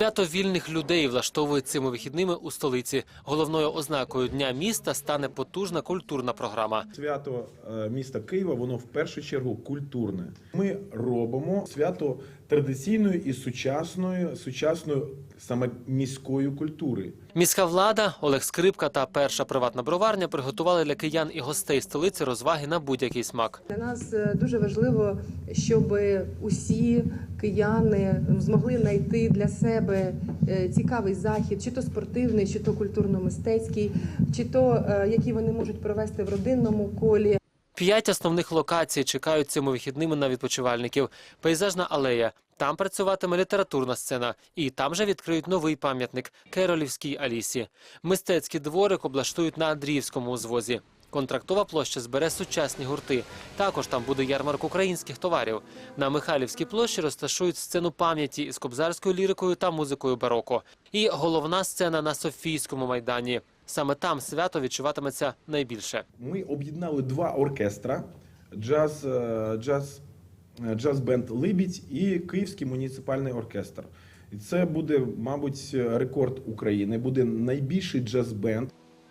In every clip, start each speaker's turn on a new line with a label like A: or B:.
A: Свято вільних людей влаштовують цими вихідними у столиці. Головною ознакою дня міста стане потужна культурна програма.
B: Свято е, міста Києва, воно в першу чергу культурне. Ми робимо свято традиційної і сучасної, сучасної саме міської культури.
A: Міська влада, Олег Скрипка та перша приватна броварня приготували для киян і гостей столиці розваги на будь-який смак.
C: Для нас е, дуже важливо, щоб усі кияни змогли знайти для себе е, цікавий захід, чи то спортивний, чи то культурно-мистецький, чи то е, який вони можуть провести в родинному колі.
A: П'ять основних локацій чекають цими вихідними на відпочивальників. Пейзажна алея. Там працюватиме літературна сцена, і там же відкриють новий пам'ятник Керолівській Алісі. Мистецький дворик облаштують на Андріївському узвозі. Контрактова площа збере сучасні гурти. Також там буде ярмарк українських товарів. На Михайлівській площі розташують сцену пам'яті із кобзарською лірикою та музикою бароко. І головна сцена на Софійському майдані. Саме там свято відчуватиметься найбільше.
B: Ми об'єднали два оркестра: джаз, е, джаз, е, джаз-бенд Либідь і Київський муніципальний оркестр. І це буде, мабуть, рекорд України. Буде найбільший джаз-бенд.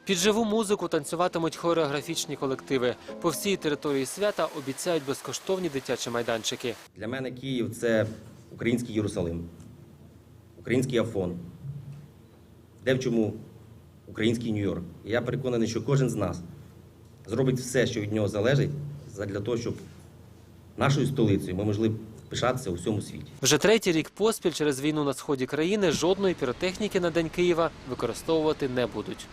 A: Під живу музику танцюватимуть хореографічні колективи. По всій території свята обіцяють безкоштовні дитячі майданчики.
D: Для мене Київ це український Єрусалим, український Афон. Де в чому український Нью-Йорк. І я переконаний, що кожен з нас зробить все, що від нього залежить, для того, щоб нашою столицею ми могли пишатися у всьому світі.
A: Вже третій рік поспіль через війну на сході країни жодної піротехніки на День Києва використовувати не будуть.